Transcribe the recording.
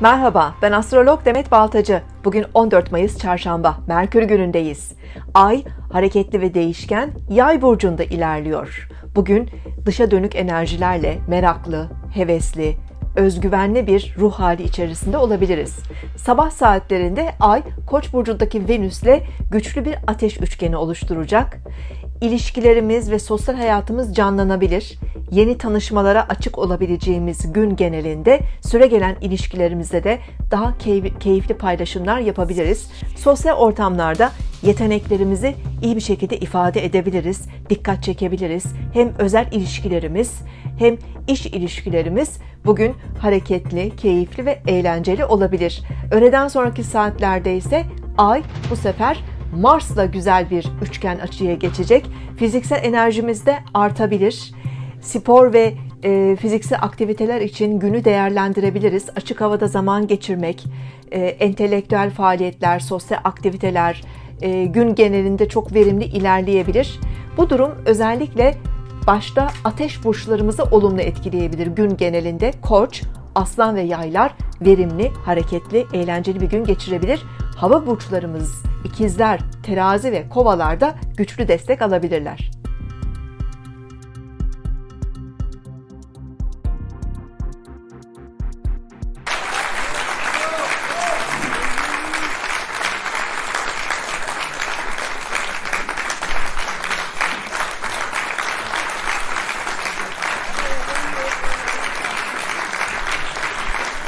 Merhaba, ben astrolog Demet Baltacı. Bugün 14 Mayıs Çarşamba, Merkür günündeyiz. Ay hareketli ve değişken Yay burcunda ilerliyor. Bugün dışa dönük enerjilerle meraklı, hevesli, özgüvenli bir ruh hali içerisinde olabiliriz. Sabah saatlerinde Ay Koç burcundaki Venüs'le güçlü bir ateş üçgeni oluşturacak. İlişkilerimiz ve sosyal hayatımız canlanabilir. Yeni tanışmalara açık olabileceğimiz gün genelinde süre gelen ilişkilerimizde de daha keyif- keyifli paylaşımlar yapabiliriz. Sosyal ortamlarda yeteneklerimizi iyi bir şekilde ifade edebiliriz, dikkat çekebiliriz. Hem özel ilişkilerimiz hem iş ilişkilerimiz bugün hareketli, keyifli ve eğlenceli olabilir. Öğleden sonraki saatlerde ise ay bu sefer Mars'la güzel bir üçgen açıya geçecek. Fiziksel enerjimiz de artabilir. Spor ve e, fiziksel aktiviteler için günü değerlendirebiliriz. Açık havada zaman geçirmek, e, entelektüel faaliyetler, sosyal aktiviteler e, gün genelinde çok verimli ilerleyebilir. Bu durum özellikle başta ateş burçlarımızı olumlu etkileyebilir gün genelinde. Koç, aslan ve yaylar verimli, hareketli, eğlenceli bir gün geçirebilir. Hava burçlarımız, ikizler, terazi ve kovalar da güçlü destek alabilirler.